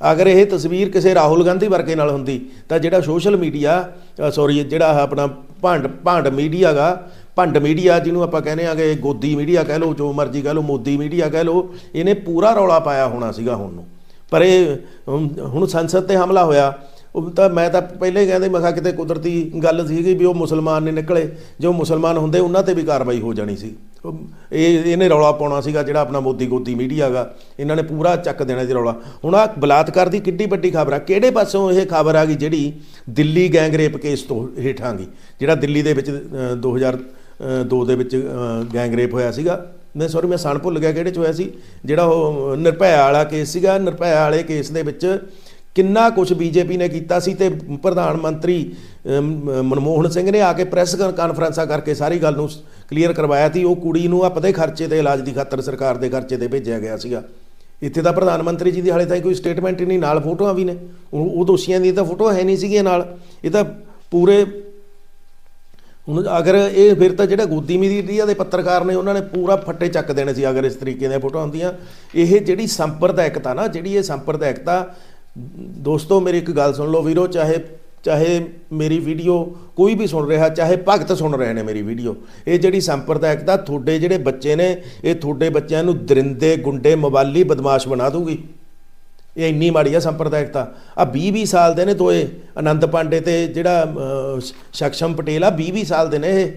ਅਗਰ ਇਹ ਤਸਵੀਰ ਕਿਸੇ ਰਾਹੁਲ ਗਾਂਧੀ ਵਰਗੇ ਨਾਲ ਹੁੰਦੀ, ਤਾਂ ਜਿਹੜਾ ਸੋਸ਼ਲ ਮੀਡੀਆ ਸੌਰੀ ਜਿਹੜਾ ਆਪਣਾ ਭਾਂਡ ਭਾਂਡ ਮੀਡੀਆ ਗਾ, ਭੰਡ ਮੀਡੀਆ ਜਿਹਨੂੰ ਆਪਾਂ ਕਹਿੰਦੇ ਆਗੇ, ਗੋਦੀ ਮੀਡੀਆ ਕਹਿ ਲਓ, ਜੋ ਮਰਜ਼ੀ ਕਹਿ ਲਓ, ਮੋਦੀ ਮੀਡੀਆ ਕਹਿ ਲਓ, ਇਹਨੇ ਪੂਰਾ ਰੌਲਾ ਪਾਇਆ ਹੋਣਾ ਸੀਗਾ ਹੁਣ ਨੂੰ। ਪਰ ਇਹ, ਹੁਣ ਸੰਸਦ ਤੇ ਹਮਲਾ ਹੋਇਆ, ਉਹ ਤਾਂ ਮੈਂ ਤਾਂ ਪਹਿਲੇ ਕਹਿੰਦੇ ਮੈਂ ਕਿਹਾ ਕਿਤੇ ਕੁਦਰਤੀ ਗੱਲ ਸੀਗੀ ਵੀ ਉਹ ਮੁਸਲਮਾਨ ਨੇ ਨਿਕਲੇ, ਜੋ ਮੁਸਲਮਾਨ ਹੁੰਦੇ ਉਹਨਾਂ ਤੇ ਵੀ ਕਾਰਵਾਈ ਹੋ ਜਾਣੀ ਸੀ। ਇਹ ਇਹਨੇ ਰੌਲਾ ਪਾਉਣਾ ਸੀਗਾ ਜਿਹੜਾ ਆਪਣਾ ਮੋਦੀ ਗੋਦੀ ਮੀਡੀਆ ਹੈਗਾ ਇਹਨਾਂ ਨੇ ਪੂਰਾ ਚੱਕ ਦੇਣਾ ਸੀ ਰੌਲਾ। ਹੁਣ ਆ ਬਲਾਤਕਾਰ ਦੀ ਕਿੱਡੀ ਵੱਡੀ ਖਬਰ ਆ। ਕਿਹੜੇ ਪਾਸੋਂ ਇਹ ਖਬਰ ਆ ਗਈ ਜਿਹੜੀ ਦਿੱਲੀ ਗੈਂਗ ਰੇਪ ਕੇਸ ਤੋਂ ਹੇਠਾਂ ਗਈ? ਜਿਹੜਾ ਦਿੱਲੀ ਦੇ ਵਿੱਚ ਅ, 2002 ਦੇ ਵਿੱਚ ਅ, ਗੈਂਗ ਰੇਪ ਹੋਇਆ ਸੀਗਾ। ਮੈਂ ਸੌਰੀ ਮੈਂ ਸਣ ਭੁੱਲ ਗਿਆ ਕਿਹੜੇ ਚ ਹੋਇਆ ਸੀ। ਜਿਹੜਾ ਉਹ ਨਿਰਭਇਆ ਵਾਲਾ ਕੇਸ ਸੀਗਾ। ਨਿਰਭਇਆ ਵਾਲੇ ਕੇਸ ਦੇ ਵਿੱਚ ਕਿੰਨਾ ਕੁਝ ਬੀਜੇਪੀ ਨੇ ਕੀਤਾ ਸੀ ਤੇ ਪ੍ਰਧਾਨ ਮੰਤਰੀ ਮਨਮੋਹਨ ਸਿੰਘ ਨੇ ਆ ਕੇ ਪ੍ਰੈਸ ਕਾਨਫਰੰਸਾਂ ਕਰਕੇ ਸਾਰੀ ਗੱਲ ਨੂੰ ਕਲੀਅਰ ਕਰਵਾਇਆ ਸੀ, ਉਹ ਕੁੜੀ ਨੂੰ ਆਪਦੇ ਖਰਚੇ ਤੇ ਇਲਾਜ ਦੀ ਖਾਤਰ ਸਰਕਾਰ ਦੇ ਖਰਚੇ ਤੇ ਭੇਜਿਆ ਗਿਆ ਸੀਗਾ। ਇੱਥੇ ਤਾਂ ਪ੍ਰਧਾਨ ਮੰਤਰੀ ਜੀ ਦੀ ਹਾਲੇ ਤਾਈਂ ਕੋਈ ਸਟੇਟਮੈਂਟ ਹੀ ਨਹੀਂ, ਨਾਲ ਫੋਟੋਆਂ ਵੀ ਨੇ। ਉਹ ਉਹ ਦੋਸ਼ੀਆਂ ਦੀ ਤਾਂ ਫੋਟੋ ਹੈ ਨਹੀਂ ਸੀਗੀਆਂ ਨਾਲ। ਇਹ ਤਾਂ ਪੂਰੇ ਹੁਣ ਅਗਰ ਇਹ ਫਿਰ ਤਾਂ ਜਿਹੜਾ ਗੋਦੀ ਮੀਡੀਆ ਦੇ ਪੱਤਰਕਾਰ ਨੇ, ਉਹਨਾਂ ਨੇ ਪੂਰਾ ਫੱਟੇ ਚੱਕ ਦੇਣੇ ਸੀ ਅਗਰ ਇਸ ਤਰੀਕੇ ਦੀਆਂ ਫੋਟੋਆਂ ਹੁੰਦੀਆਂ ਇਹ ਜਿਹੜੀ ਸੰਪਰਦਾਇਕਤਾ ਨਾ, ਜਿਹੜੀ ਇਹ ਸੰਪਰਦਾਇਕਤਾ, ਦੋਸਤੋ ਮੇਰੀ ਇੱਕ ਗੱਲ ਸੁਣ ਲਓ ਵੀਰੋ, ਚਾਹੇ ਚਾਹੇ ਮੇਰੀ ਵੀਡੀਓ ਕੋਈ ਵੀ ਸੁਣ ਰਿਹਾ ਚਾਹੇ ਭਗਤ ਸੁਣ ਰਹੇ ਨੇ ਮੇਰੀ ਵੀਡੀਓ ਇਹ ਜਿਹੜੀ ਸੰਪਰਦਾਇਕਤਾ ਤੁਹਾਡੇ ਜਿਹੜੇ ਬੱਚੇ ਨੇ ਇਹ ਤੁਹਾਡੇ ਬੱਚਿਆਂ ਨੂੰ ਦਰਿੰਦੇ ਗੁੰਡੇ ਮਵਾਲੀ ਬਦਮਾਸ਼ ਬਣਾ ਦੂਗੀ ਇਹ ਇੰਨੀ ਮਾੜੀ ਆ ਸੰਪਰਦਾਇਕਤਾ। ਆ 20 20 ਸਾਲ ਦੇ ਨੇ ਦੋਏ ਆਨੰਦ ਪਾਂਡੇ ਤੇ ਜਿਹੜਾ ਸਕਸ਼ਮ ਪਟੇਲ ਆ 20 20 ਸਾਲ ਦੇ ਨੇ ਇਹ।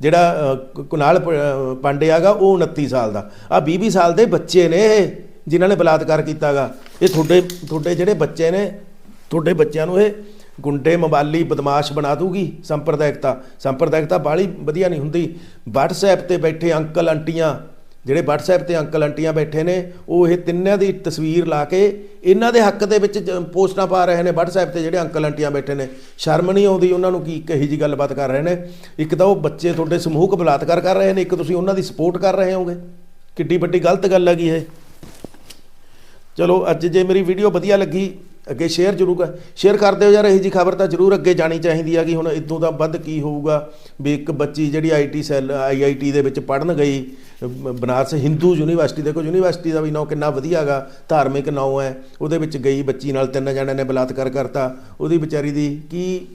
ਜਿਹੜਾ ਕੁਨਾਲ ਪ- ਅਹ, ਪਾਂਡੇ ਆਗਾ ਉਹ 29 ਸਾਲ ਦਾ। ਆ 20 20 ਸਾਲ ਦੇ ਬੱਚੇ ਨੇ ਇਹ ਜਿਨ੍ਹਾਂ ਨੇ ਬਲਾਤਕਾਰ ਕੀਤਾਗਾ। ਇਹ ਤੁਹਾਡੇ ਤੁਹਾਡੇ ਜਿਹੜੇ ਬੱਚੇ ਨੇ ਤੁਹਾਡੇ ਬੱਚਿਆਂ ਨੂੰ ਇਹ ਗੁੰਡੇ ਮਵਾਲੀ ਬਦਮਾਸ਼ ਬਣਾ ਦੂਗੀ ਸੰਪਰਦਾਇਕਤਾ। ਸੰਪਰਦਾਇਕਤਾ ਬਾਲੀ ਵਧੀਆ ਨਹੀਂ ਹੁੰਦੀ। WhatsApp ਤੇ ਬੈਠੇ ਅੰਕਲ ਆਂਟੀਆਂ, ਜਿਹੜੇ WhatsApp ਤੇ ਅੰਕਲ ਆਂਟੀਆਂ ਬੈਠੇ ਨੇ, ਉਹ ਇਹ ਤਿੰਨਾਂ ਦੀ ਤਸਵੀਰ ਲਾ ਕੇ ਇਹਨਾਂ ਦੇ ਹੱਕ ਦੇ ਵਿੱਚ ਜ- ਪੋਸਟਾਂ ਪਾ ਰਹੇ ਨੇ WhatsApp ਤੇ ਜਿਹੜੇ ਅੰਕਲ ਆਂਟੀਆਂ ਬੈਠੇ ਨੇ। ਸ਼ਰਮ ਨਹੀਂ ਆਉਂਦੀ ਉਹਨਾਂ ਨੂੰ ਕੀ ਕਹੀ ਜੀ ਗੱਲਬਾਤ ਕਰ ਰਹੇ ਨੇ। ਇੱਕ ਤਾਂ ਉਹ ਬੱਚੇ ਤੁਹਾਡੇ ਸਮੂਹਕ ਬਲਾਤਕਾਰ ਕਰ ਰਹੇ ਨੇ, ਇੱਕ ਤੁਸੀਂ ਉਹਨਾਂ ਦੀ ਸਪੋਰਟ ਕਰ ਰਹੇ ਹੋਗੇ ਕਿੱਡੀ ਵੱਡੀ ਗਲਤ ਗੱਲ ਹੈਗੀ ਇਹ। ਚਲੋ ਅੱਜ ਜੇ ਮੇਰੀ ਵੀਡੀਓ ਵਧੀਆ ਲੱਗੀ ਅੱਗੇ ਸ਼ੇਅਰ ਜ਼ਰੂਰ ਕਰ, ਸ਼ੇਅਰ ਕਰ ਦਿਓ ਯਾਰ ਇਹ ਜੀ ਖਬਰ ਤਾਂ ਜ਼ਰੂਰ ਅੱਗੇ ਜਾਣੀ ਚਾਹੀਦੀ ਆ ਕਿ ਹੁਣ ਇਦੋਂ ਦਾ ਵੱਧ ਕੀ ਹੋਊਗਾ, ਵੀ ਇੱਕ ਬੱਚੀ ਜਿਹੜੀ ਆਈਟੀ ਸੈੱਲ ਆਈਆਈਟੀ ਦੇ ਵਿੱਚ ਪੜਨ ਗਈ ਬਨਾਰਸ ਹਿੰਦੂ ਯੂਨੀਵਰਸਿਟੀ, ਦੇਖੋ ਯੂਨੀਵਰਸਿਟੀ ਦਾ ਵੀ ਨਾਂ ਕਿੰਨਾ ਵਧੀਆ ਹੈਗਾ, ਧਾਰਮਿਕ ਨਾਂ ਹੈ, ਉਹਦੇ ਵਿੱਚ ਗਈ ਬੱਚੀ ਨਾਲ ਤਿੰਨ ਜਣਿਆਂ ਨੇ ਬਲਾਤਕਾਰ ਕਰਤਾ, ਉਹਦੀ ਵਿਚਾਰੀ ਦੀ ਕੀ,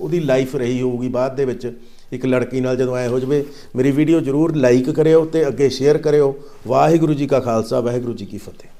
ਉਹਦੀ ਲਾਈਫ ਰਹੀ ਹੋਊਗੀ ਬਾਅਦ ਦੇ ਵਿੱਚ, ਇੱਕ ਲੜਕੀ ਨਾਲ ਜਦੋਂ ਐ ਹੋ ਜਵੇ, ਮੇਰੀ ਵੀਡੀਓ ਜ਼ਰੂਰ ਲਾਈਕ ਕਰਿਓ ਤੇ ਅੱਗੇ ਸ਼ੇਅਰ ਕਰਿਓ। ਵਾਹਿਗੁਰੂ ਜੀ ਕਾ ਖਾਲਸਾ, ਵਾਹਿਗੁਰੂ ਜੀ ਕੀ ਫਤਿਹ।